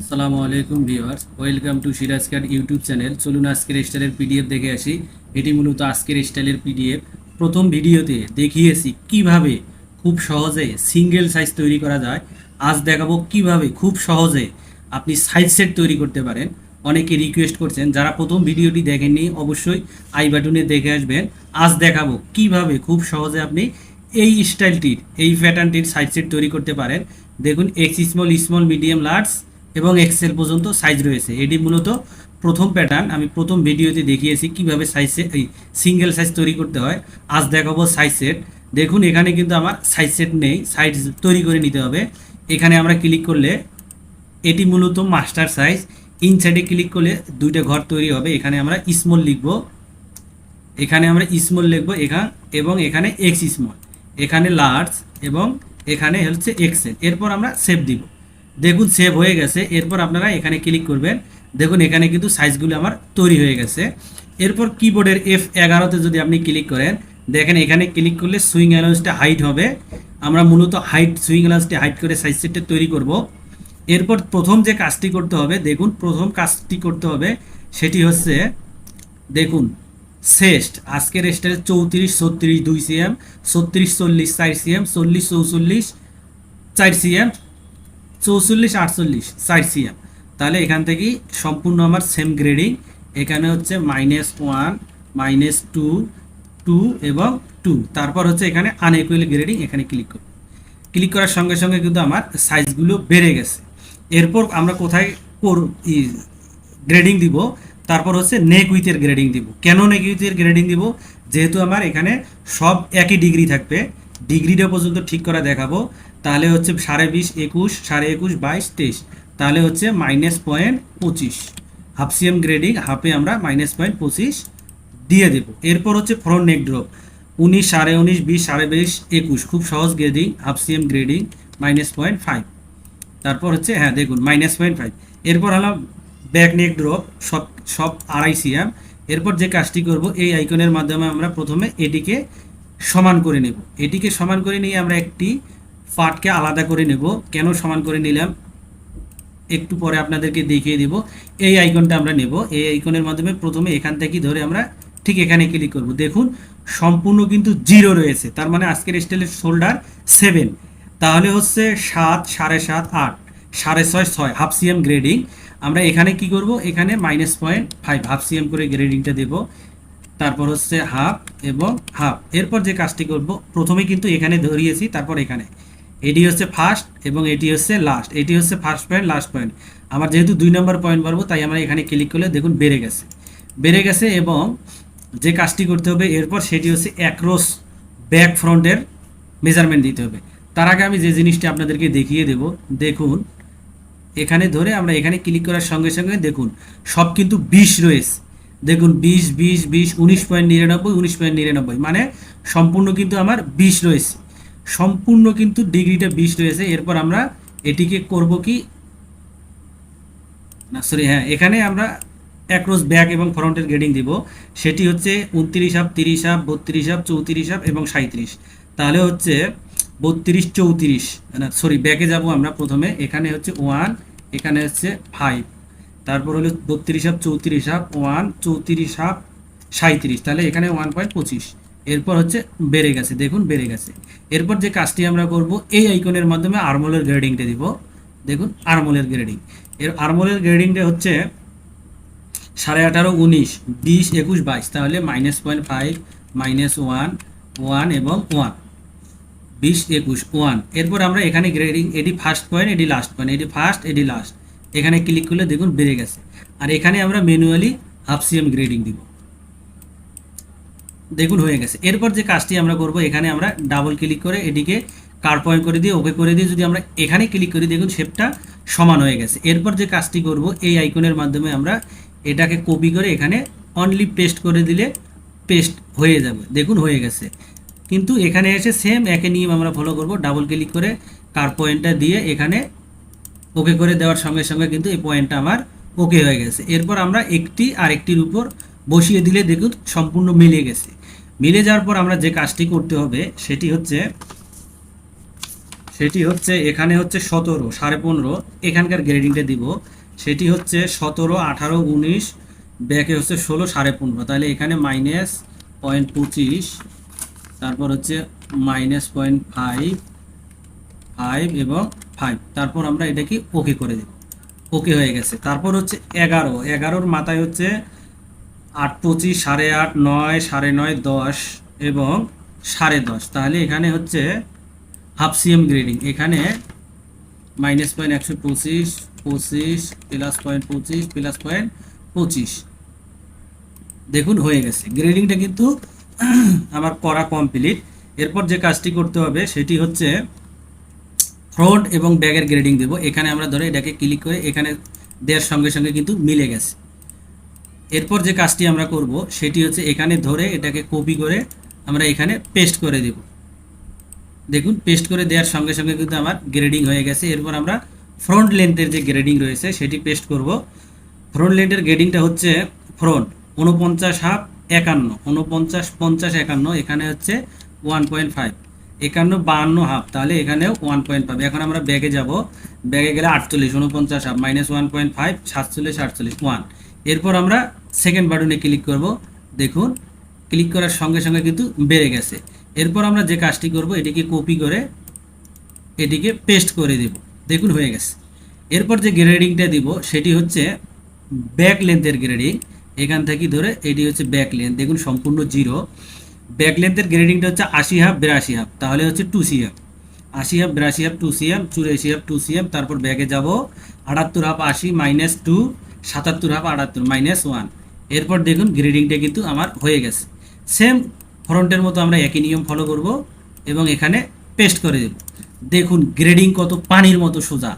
আসসালামু আলাইকুম viewers, welcome to Siraj card YouTube channel. চলুন আজকের স্টাইলের পিডিএফ দেখে আসি। এটি মূলত আজকের স্টাইলের পিডিএফ। প্রথম ভিডিওতে দেখিয়েছি কীভাবে খুব সহজে সিঙ্গেল সাইজ তৈরি করা যায়। আজ দেখাবো কীভাবে খুব সহজে আপনি সাইজ সেট তৈরি করতে পারেন। অনেকে রিকোয়েস্ট করছেন, যারা প্রথম ভিডিওটি দেখেননি, অবশ্যই আই বাটনে দেখে আসবেন। আজ দেখাবো কীভাবে খুব সহজে আপনি এই স্টাইলটির, এই প্যাটার্নটির সাইজ সেট তৈরি করতে পারেন। দেখুন X small small medium large এবং এক্সেল পর্যন্ত সাইজ রয়েছে। এটি মূলত প্রথম প্যাটার্ন আমি প্রথম ভিডিওতে দেখিয়েছি কীভাবে সাইজ এই সিঙ্গেল সাইজ তৈরি করতে হয়। আজ দেখাবো সাইজ সেট দেখুন, এখানে কিন্তু আমার সাইজ সেট নেই। সাইজ তৈরি করে নিতে হবে। এখানে আমরা ক্লিক করলে এটি মূলত মাস্টার সাইজ ইনসাইডে ক্লিক করলে দুইটা ঘর তৈরি হবে। এখানে আমরা স্মল লিখব। এখানে আমরা স্মল লিখব এখান এবং এখানে এক্স স্মল এখানে লার্জ এবং এখানে হচ্ছে এক্সেল এরপর আমরা সেভ দিব। দেখুন সেভ হয়ে গেছে। এরপর আপনারা এখানে ক্লিক করবেন। দেখুন, এখানে কিন্তু সাইজগুলো আমার তৈরি হয়ে গেছে। এরপর কিবোর্ডের এফ এগারোতে যদি আপনি ক্লিক করেন, দেখেন, এখানে ক্লিক করলে সুইং অ্যালাউন্সটা হাইট হবে। আমরা মূলত হাইট সুইং অ্যালাউন্সটা হাইট করে সাইজ সেটটা তৈরি করব। এরপর প্রথম যে কাজটি করতে হবে, দেখুন, প্রথম কাজটি করতে হবে, সেটি হচ্ছে, দেখুন শেষ আজকের স্টারে চৌত্রিশ, ছত্রিশ, দুই সিএম ছত্রিশ, চল্লিশ, চার সিএম চল্লিশ, চৌচল্লিশ, চার সিএম চৌচল্লিশ, আটচল্লিশ সিএম। তাহলে এখান থেকেই সম্পূর্ণ আমার সেম গ্রেডিং এখানে হচ্ছে minus one minus two two এবং টু তারপর হচ্ছে এখানে আনইকুয়াল গ্রেডিং এখানে ক্লিক করব। ক্লিক করার সঙ্গে সঙ্গে কিন্তু আমার সাইজগুলো বেড়ে গেছে। এরপর আমরা কোথায় গ্রেডিং দিব? তারপর হচ্ছে নেক উইথের গ্রেডিং দিব। কেন নেক উইথের গ্রেডিং দিব? যেহেতু আমার এখানে সব একই ডিগ্রি থাকবে। ডিগ্রিটা পর্যন্ত ঠিক করা দেখাবো। তাহলে হচ্ছে সাড়ে বিশ, একুশ, সাড়ে একুশ, বাইশ, তেইশ। তাহলে হচ্ছে মাইনাস পয়েন্ট পঁচিশ। হাফ সিএম গ্রেডিং হাফে আমরা মাইনাস পয়েন্ট পঁচিশ দিয়ে দেবো। এরপর হচ্ছে ফ্রন্ট নেক ড্রপ উনিশ, সাড়ে উনিশ, বিশ, সাড়ে বিশ, একুশ। খুব সহজ grading half CM grading minus point five তারপর হচ্ছে হ্যাঁ দেখুন মাইনাস পয়েন্ট ফাইভ এরপর হলো ব্যাক নেক ড্রপ সব সব আড়াই সিএম এরপর যে কাজটি করব, এই আইকনের মাধ্যমে আমরা প্রথমে এটিকে সমান করে নেব। এটিকে সমান করে নিয়ে আমরা একটি পার্টকে আলাদা করে নেব। কেন সমান করে নিলাম? একটু পরে আপনাদেরকে দেখিয়ে দিব। এই আইকনটা আমরা নেব। এই আইকনের মাধ্যমে প্রথমে এখান থেকে ধরে আমরা ঠিক এখানে ক্লিক করব। দেখুন, সম্পূর্ণ কিন্তু জিরো রয়েছে। তার মানে আজকের স্টাইলের শোল্ডার সেভেন তাহলে হচ্ছে সাত, সাড়ে সাত, আট, সাড়ে ছয় ছয় হাফ সিএম গ্রেডিং আমরা এখানে কি করব? এখানে minus point five half CM করে গ্রেডিংটা দেব। তারপর হচ্ছে হাফ এবং হাফ এরপর যে কাজটি করব, প্রথমে কিন্তু এখানে ধরিয়েছি, তারপর এখানে। এটি হচ্ছে ফার্স্ট এবং এটি হচ্ছে লাস্ট এটি হচ্ছে ফার্স্ট পয়েন্ট লাস্ট পয়েন্ট আমার যেহেতু দুই নম্বর পয়েন্ট পারব তাই আমরা এখানে ক্লিক করলে দেখুন বেড়ে গেছে। বেড়ে গেছে এবং যে কাজটি করতে হবে, এরপর সেটি হচ্ছে অ্যাক্রস ব্যাক ফ্রন্টের মেজারমেন্ট দিতে হবে। তার আগে আমি যে জিনিসটি আপনাদেরকে দেখিয়ে দেব, দেখুন, এখানে ধরে আমরা এখানে ক্লিক করার সঙ্গে সঙ্গে দেখুন, সব কিন্তু বিশ রয়েছে। দেখুন, বিশ বিশ বিশ, উনিশ পয়েন্ট নিরানব্বই, উনিশ পয়েন্ট নিরানব্বই। মানে সম্পূর্ণ কিন্তু আমার বিশ রয়েছে। সম্পূর্ণ কিন্তু ডিগ্রিটা বিশ রয়েছে। এরপর আমরা এটিকে করব কি? না সরি হ্যাঁ এখানে আমরা অ্যাক্রস ব্যাক এবং ফ্রন্টের গ্রেডিং দিব। সেটি হচ্ছে উনত্রিশ হাফ তিরিশ হাফ, বত্রিশ হাফ চৌত্রিশ হাফ এবং সাঁত্রিশ তাহলে হচ্ছে বত্রিশ চৌত্রিশ, না সরি ব্যাকে যাব আমরা প্রথমে। এখানে হচ্ছে ওয়ান এখানে হচ্ছে ফাইভ তারপর হলো বত্রিশ হাফ চৌত্রিশ হাফ ওয়ান চৌত্রিশ হাফ সাঁত্রিশ তাহলে এখানে ওয়ান পয়েন্ট পঁচিশ। এরপর হচ্ছে বেড়ে গেছে, দেখুন বেড়ে গেছে। এরপর যে কাজটি আমরা করব, এই আইকনের মাধ্যমে আরমোলের গ্রেডিংটা দিব। দেখুন আরমোলের গ্রেডিং এর আরমোলের গ্রেডিংটা হচ্ছে সাড়ে আঠারো, উনিশ, বিশ, একুশ, বাইশ। তাহলে minus point five minus one one এবং ওয়ান বিশ, একুশ ওয়ান এরপর আমরা এখানে গ্রেডিং এটি ফার্স্ট পয়েন্ট এটি লাস্ট পয়েন্ট এটি ফার্স্ট এটি লাস্ট এখানে ক্লিক করলে দেখুন বেড়ে গেছে। আর এখানে আমরা ম্যানুয়ালি হাফ সিএম গ্রেডিং দিব। দেখুন হয়ে গেছে। এরপর যে কাজটি আমরা করব, এখানে আমরা ডাবল ক্লিক করে এটিকে কার পয়েন্ট করে দিয়ে ওকে করে দিয়ে যদি আমরা এখানে ক্লিক করি, দেখুন শেপটা সমান হয়ে গেছে। এরপর যে কাজটি করব, এই আইকনের মাধ্যমে আমরা এটাকে কপি করে এখানে অনলি পেস্ট করে দিলে পেস্ট হয়ে যাবে। দেখুন হয়ে গেছে। কিন্তু এখানে এসে সেম একে নিয়ম আমরা ফলো করব ডাবল ক্লিক করে কার পয়েন্টটা দিয়ে এখানে ওকে করে দেওয়ার সঙ্গে সঙ্গে কিন্তু এই পয়েন্টটা আমার ওকে হয়ে গেছে। এরপর আমরা একটি আরেকটির উপর বসিয়ে দিলে দেখুন সম্পূর্ণ মিলে গেছে। মিলে যাওয়ার পর আমরা যে কাজটি করতে হবে, সেটি হচ্ছে সেটি হচ্ছে এখানে হচ্ছে সতেরো, সাড়ে পনেরো, এখানকার গ্রেডিংটা দিব। সেটি হচ্ছে সতেরো, আঠারো, উনিশ, ব্যাকে হচ্ছে ষোলো, সাড়ে পনেরো। তাহলে এখানে মাইনাস পয়েন্ট পঁচিশ, তারপর হচ্ছে মাইনাস পয়েন্ট ফাইভ ফাইভ এবং ফাইভ তারপর আমরা এটাকে ওকে করে দেব। ওকে হয়ে গেছে। তারপর হচ্ছে এগারো। এগারোর মাথায় হচ্ছে আট পঁচিশ, সাড়ে আট, নয়, সাড়ে নয়, দশ এবং সাড়ে দশ। তাহলে এখানে হচ্ছে হাফ সিএম গ্রেডিং। এখানে মাইনাস পয়েন্ট একশো পঁচিশ পঁচিশ, প্লাস পয়েন্ট পঁচিশ, প্লাস পয়েন্ট পঁচিশ। দেখুন, হয়ে গেছে। গ্রেডিংটা কিন্তু আমার করা কমপ্লিট। এরপর যে কাজটি করতে হবে, সেটি হচ্ছে ফ্রন্ট এবং ব্যাগের গ্রেডিং দেব। এখানে আমরা ধরে এটাকে ক্লিক করে এখানে দেওয়ার সঙ্গে সঙ্গে কিন্তু মিলে গেছে। এরপর যে কাজটি আমরা করব, সেটি হচ্ছে এখানে ধরে এটাকে কপি করে আমরা এখানে পেস্ট করে দেব। দেখুন পেস্ট করে দেওয়ার সঙ্গে সঙ্গে কিন্তু আমার গ্রেডিং হয়ে গেছে। এরপর আমরা ফ্রন্ট লেন্থের যে গ্রেডিং রয়েছে, সেটি পেস্ট করব। ফ্রন্ট লেন্থের গ্রেডিংটা হচ্ছে ফ্রন্ট উনপঞ্চাশ হাফ একান্ন উনপঞ্চাশ পঞ্চাশ, একান্ন, এখানে হচ্ছে ওয়ান পয়েন্ট ফাইভ একান্ন, বাহান্ন হাফ তাহলে এখানেও ওয়ান পয়েন্ট ফাইভ এখন আমরা ব্যাগে যাব। ব্যাগে গেলে আটচল্লিশ উনপঞ্চাশ half minus one point five সাতচল্লিশ, আটচল্লিশ ওয়ান এরপর আমরা সেকেন্ড বাটনে ক্লিক করব। দেখুন ক্লিক করার সঙ্গে সঙ্গে কিন্তু বেড়ে গেছে। এরপর আমরা যে কাজটি করব, এটিকে কপি করে এটিকে পেস্ট করে দেব। দেখুন, হয়ে গেছে। এরপর যে গ্রেডিংটা দিব, সেটি হচ্ছে ব্যাক লেন্থের গ্রেডিং এখান থেকে ধরে এটি হচ্ছে ব্যাক লেন্থ দেখুন, সম্পূর্ণ জিরো ব্যাক লেন্থের গ্রেডিংটা হচ্ছে আশি হাফ বিরাশি হাফ তাহলে হচ্ছে টু সি হাফ আশি হাফ বিরাশি হাফ টু সিএম চুরাশি হাফ টু সিএম তারপর ব্যাগে যাব। আটাত্তর হাফ আশি মাইনাস টু সাতাত্তর হাফ আটাত্তর মাইনাস ওয়ান এরপর দেখুন গ্রেডিংটা কিন্তু আমার হয়ে গেছে। সেম ফ্রন্টের মতো আমরা একই নিয়ম ফলো করব এবং এখানে পেস্ট করে দেব। দেখুন গ্রেডিং কত পানির মতো সোজা।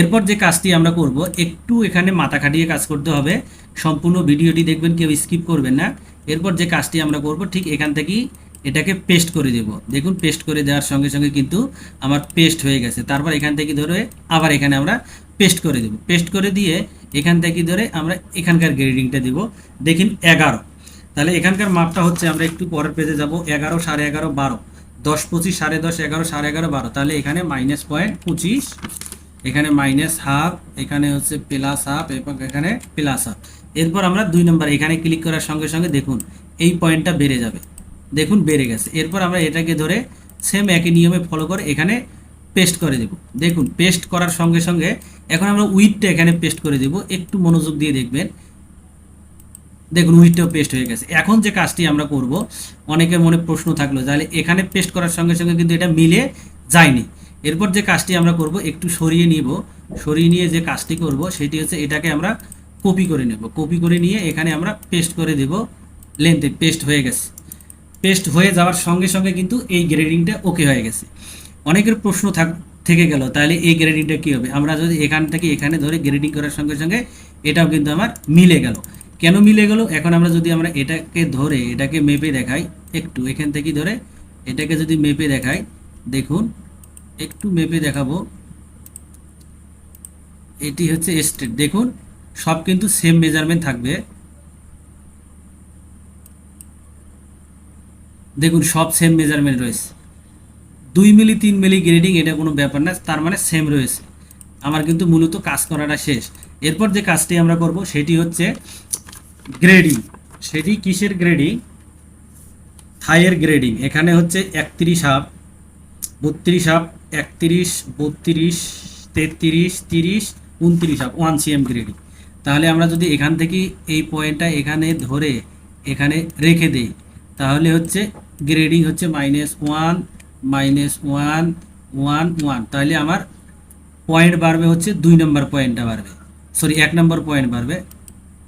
এরপর যে কাজটি আমরা করব, একটু এখানে মাথা খাটিয়ে কাজ করতে হবে। সম্পূর্ণ ভিডিওটি দেখবেন, কেউ স্কিপ করবেন না। এরপর যে কাজটি আমরা করব, ঠিক এখান থেকেই এটাকে পেস্ট করে দেব। দেখুন পেস্ট করে দেওয়ার সঙ্গে সঙ্গে কিন্তু আমার পেস্ট হয়ে গেছে। তারপর এখান থেকে ধরে আবার এখানে আমরা পেস্ট করে দেব। পেস্ট করে দিয়ে এখান থেকে ধরে আমরা এখানকার গ্রেডিংটা দেব। দেখুন এগারো। তাহলে এখানকার মাপটা হচ্ছে আমরা একটু পরের পেজে যাব। এগারো সাড়ে এগারো বারো। দশ পঁচিশ সাড়ে দশ এগারো সাড়ে এগারো বারো। তাহলে এখানে মাইনাস পয়েন্ট পঁচিশ, এখানে মাইনাস হাফ এখানে হচ্ছে প্লাস হাফ এবং এখানে প্লাস হাফ এরপর আমরা দুই নম্বর এখানে ক্লিক করার সঙ্গে সঙ্গে দেখুন, এই পয়েন্টটা বেড়ে যাবে। দেখুন বেড়ে গেছে। এরপর আমরা এটাকে ধরে সেম একই নিয়মে ফলো করে এখানে পেস্ট করে দেব। দেখুন পেস্ট করার সঙ্গে সঙ্গে এখন আমরা উইথটা এখানে পেস্ট করে দেব। একটু মনোযোগ দিয়ে দেখবেন। দেখুন উইথটাও পেস্ট হয়ে গেছে। এখন যে কাজটি আমরা করব, অনেকের মনে প্রশ্ন থাকল, তাহলে এখানে পেস্ট করার সঙ্গে সঙ্গে কিন্তু এটা মিলে যায়নি। এরপর যে কাজটি আমরা করব, একটু সরিয়ে নিব। সরিয়ে নিয়ে যে কাজটি করব, সেটি হচ্ছে এটাকে আমরা কপি করে নেব। কপি করে নিয়ে এখানে আমরা পেস্ট করে দেব। লেন্থে পেস্ট হয়ে গেছে। পেস্ট হয়ে যাওয়ার সঙ্গে সঙ্গে কিন্তু এই গ্রেডিংটা ওকে হয়ে গেছে। অনেকের প্রশ্ন থাক, থেকে গেল, তাহলে এই গ্রেডিংটা কী হবে? আমরা যদি এখান থেকে এখানে ধরে গ্রেডিং করার সঙ্গে সঙ্গে এটাও কিন্তু আমার মিলে গেল। কেন মিলে গেল? এখন আমরা যদি আমরা এটাকে ধরে, এটাকে মেপে দেখাই, একটু এখান থেকে ধরে এটাকে যদি মেপে দেখাই, দেখুন, একটু মেপে দেখাবো। এটি হচ্ছে স্টেট দেখুন, সব কিন্তু সেম মেজারমেন্ট থাকবে। দেখুন, সব সেম মেজারমেন্ট রয়েছে। দুই মিলি, তিন মিলি গ্রেডিং এটা কোনো ব্যাপার না, তার মানে সেম রয়েছে। আমার কিন্তু মূলত কাজ করাটা শেষ। এরপর যে কাজটি আমরা করব, সেটি হচ্ছে গ্রেডিং সেটি কিসের গ্রেডিং থাইয়ের গ্রেডিং এখানে হচ্ছে একত্রিশ হাফ, বত্রিশ হাফ, একত্রিশ, বত্রিশ, তেত্রিশ, তিরিশ, উনত্রিশ হাফ ওয়ান সিএম গ্রেডিং তাহলে আমরা যদি এখান থেকে এই পয়েন্টটা এখানে ধরে এখানে রেখে দেই, তাহলে হচ্ছে গ্রেডিং হচ্ছে minus one minus one one one তাহলে আমার পয়েন্ট বাড়বে হচ্ছে দুই নম্বর পয়েন্টটা বাড়বে। সরি এক নম্বর পয়েন্ট বাড়বে।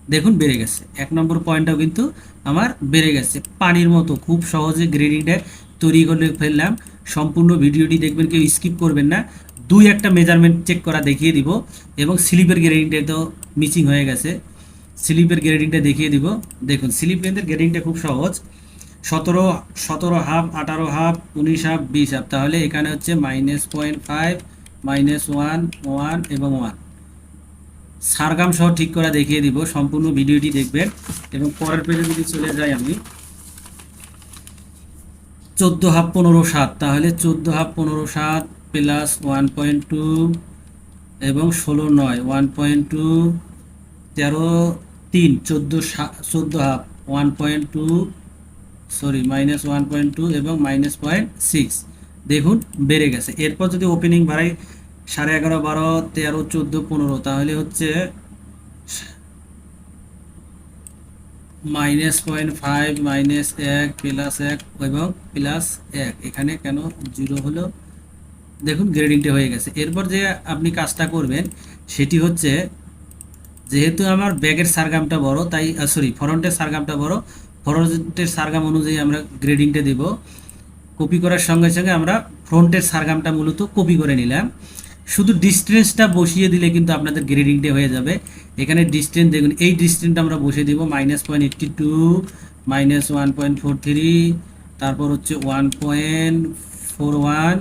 দেখুন, বেড়ে গেছে। এক নম্বর পয়েন্টটাও কিন্তু আমার বেড়ে গেছে। পানির মতো খুব সহজে গ্রেডিংটা তৈরি করে ফেললাম। সম্পূর্ণ ভিডিওটি দেখবেন, কেউ স্কিপ করবেন না। দুই একটা মেজারমেন্ট চেক করা দেখিয়ে দিব এবং স্লিপের গ্রেডিংটা তো মিসিং হয়ে গেছে। স্লিপের গ্রেডিংটা দেখিয়ে দিব। দেখুন, স্লিপ লেন্থের গ্রেডিংটা খুব সহজ। সতেরো সতেরো হাফ আঠারো হাফ উনিশ হাফ বিশ হাফ তাহলে এখানে হচ্ছে minus point five minus one one এবং ওয়ান সারগাম সহ ঠিক করা দেখিয়ে দিব, সম্পূর্ণ ভিডিওটি দেখবেন। এবং পরের পেজে যদি চলে যাই আমি, চোদ্দ হাফ পনেরো সাত। তাহলে চোদ্দ হাফ পনেরো সাত প্লাস ওয়ান পয়েন্ট টু এবং ষোলো নয় ওয়ান পয়েন্ট টু তেরো, তিন। চোদ্দ চোদ্দ half one point two sorry minus one point two এবং মাইনাস পয়েন্ট সিক্স দেখুন, বেড়ে গেছে। এরপর যদি ওপেনিং বাড়াই, সাড়ে এগারো, বারো, তেরো, চোদ্দ, পনেরো, তাহলে হচ্ছে মাইনাস পয়েন্ট ফাইভ মাইনাস এক প্লাস এক এবং প্লাস এক। এখানে কেন জিরো হলো? দেখুন গ্রেডিংটা হয়ে গেছে। এরপর যে আপনি কাজটা করবেন, সেটি হচ্ছে, যেহেতু আমার ব্যাগের সারগামটা বড়, তাই সরি ফ্রন্টের সারগামটা বড় ফ্রন্টের সারগাম অনুযায়ী আমরা গ্রেডিংটা দেব। কপি করার সঙ্গে সঙ্গে আমরা ফ্রন্টের সারগামটা মূলত কপি করে নিলাম। শুধু ডিস্টেন্সটা বসিয়ে দিলে কিন্তু আপনাদের গ্রেডিংটা হয়ে যাবে। এখানে ডিস্টেন্স দেখুন, এই ডিস্টেন্সটা আমরা বসিয়ে দিব minus point eighty two minus one point four three তারপর হচ্ছে ওয়ান পয়েন্ট ফোর ওয়ান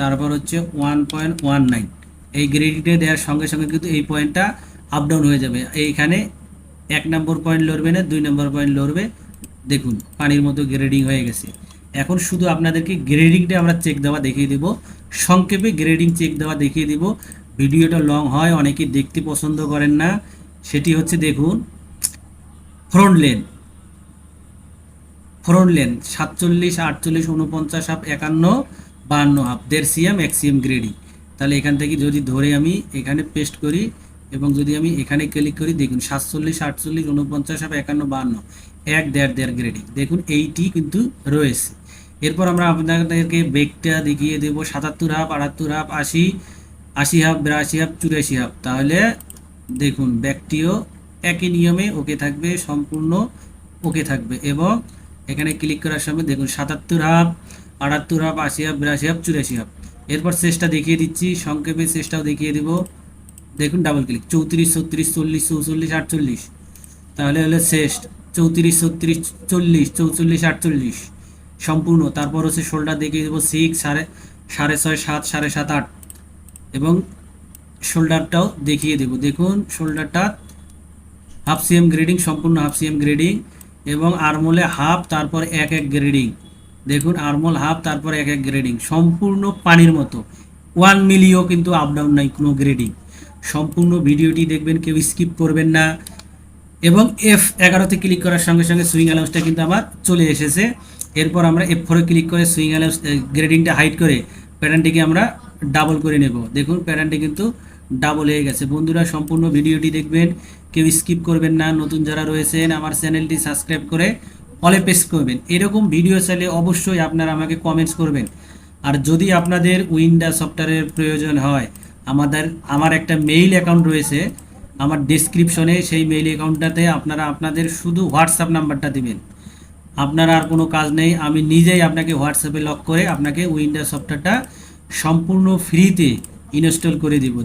তারপর হচ্ছে ওয়ান পয়েন্ট ওয়ান নাইন এই গ্রেডিংটা দেওয়ার সঙ্গে সঙ্গে কিন্তু এই পয়েন্টটা আপ ডাউন হয়ে যাবে। এইখানে এক নম্বর পয়েন্ট লড়বে না, দুই নম্বর পয়েন্ট লড়বে। দেখুন, পানির মতো গ্রেডিং হয়ে গেছে। এখন শুধু আপনাদেরকে গ্রেডিংটা আমরা চেক দেওয়া দেখিয়ে দেব। সংক্ষেপে গ্রেডিং চেক দেওয়া দেখিয়ে দেব। ভিডিওটা লং হয়, অনেকে দেখতে পছন্দ করেন না। সেটি হচ্ছে দেখুন ফ্রন্ট লেন ফ্রন্ট লেন সাতচল্লিশ, আটচল্লিশ, উনপঞ্চাশ হাফ একান্ন বাহান্ন হাফ দেড় সিএম এক সিএম গ্রেডিং তাহলে এখান থেকে যদি ধরে আমি এখানে পেস্ট করি এবং যদি আমি এখানে ক্লিক করি, দেখুন, সাতচল্লিশ, আটচল্লিশ, উনপঞ্চাশ হাফ একান্ন বাহান্ন এক দেড় দেড় গ্রেডিং দেখুন, এইটি কিন্তু রয়েছে। এরপর আমরা আপনাদেরকে বেগটা দেখিয়ে দেবো, সাতাত্তর হাফ আটাত্তর হাফ আশি আশি হাফ বিরাশি হাফ চুরাশি হাফ তাহলে দেখুন ব্যাগটিও একই নিয়মে ওকে থাকবে, সম্পূর্ণ ওকে থাকবে। এবং এখানে ক্লিক করার সময় দেখুন, সাতাত্তর হাফ আটাত্তর হাফ আশি হাফ বিরাশি হাফ চুরাশি হাফ এরপর শেষটা দেখিয়ে দিচ্ছি, সংক্ষেপে শেষটাও দেখিয়ে দেবো। দেখুন ডাবল ক্লিক চৌত্রিশ, ছত্রিশ, চল্লিশ, চৌচল্লিশ, আটচল্লিশ। তাহলে হলো শেষ। চৌত্রিশ, ছত্রিশ, চল্লিশ, চৌচল্লিশ, আটচল্লিশ। সম্পূর্ণ। তারপর হচ্ছে শোল্ডার দেখিয়ে দেবো সিক্স সাড়ে সাড়ে ছয়, সাত, সাড়ে সাত, আট। এবং শোল্ডারটাও দেখিয়ে দেবো। দেখুন শোল্ডারটা হাফ সিএম গ্রেডিং সম্পূর্ণ হাফ সিএম গ্রেডিং এবং আরমোলে হাফ তারপর এক এক গ্রেডিং দেখুন আরমোল হাফ তারপর এক এক গ্রেডিং সম্পূর্ণ পানির মতো। ওয়ান মিলিও কিন্তু আপ ডাউন নাই, কোনো গ্রেডিং সম্পূর্ণ ভিডিওটি দেখবেন, কেউ স্কিপ করবেন না। এবং এফ এগারোতে ক্লিক করার সঙ্গে সঙ্গে সুইং অ্যালাউন্সটা কিন্তু আমার চলে এসেছে। এরপর আমরা এফ ফোরে ক্লিক করে সুইং অ্যালাউন্স গ্রেডিংটা হাইড করে প্যাটার্নটিকে আমরা ডাবল করে নেব। দেখুন প্যাটার্নটি কিন্তু ডাবল হয়ে গেছে। বন্ধুরা, সম্পূর্ণ ভিডিওটি দেখবেন। কেউ স্কিপ করবেন না। নতুন যারা রয়েছেন, আমার চ্যানেলটি সাবস্ক্রাইব করে অলে প্রেস করবেন। এরকম ভিডিও চাইলে অবশ্যই আপনারা আমাকে কমেন্টস করবেন। আর যদি আপনাদের উইন্ডা সফটওয়্যারের প্রয়োজন হয়, আমাদের, আমার একটা মেইল অ্যাকাউন্ট রয়েছে আমার ডিসক্রিপশনে সেই মেইল অ্যাকাউন্টটাতে আপনারা আপনাদের শুধু হোয়াটসঅ্যাপ নাম্বারটা দিবেন। আপনার আর কোনো কাজ নেই, আমি নিজেই আপনাকে হোয়াটসঅ্যাপে লক করে আপনাকে উইন্ডোজ সফটওয়্যারটা সম্পূর্ণ ফ্রিতে ইনস্টল করে দিব।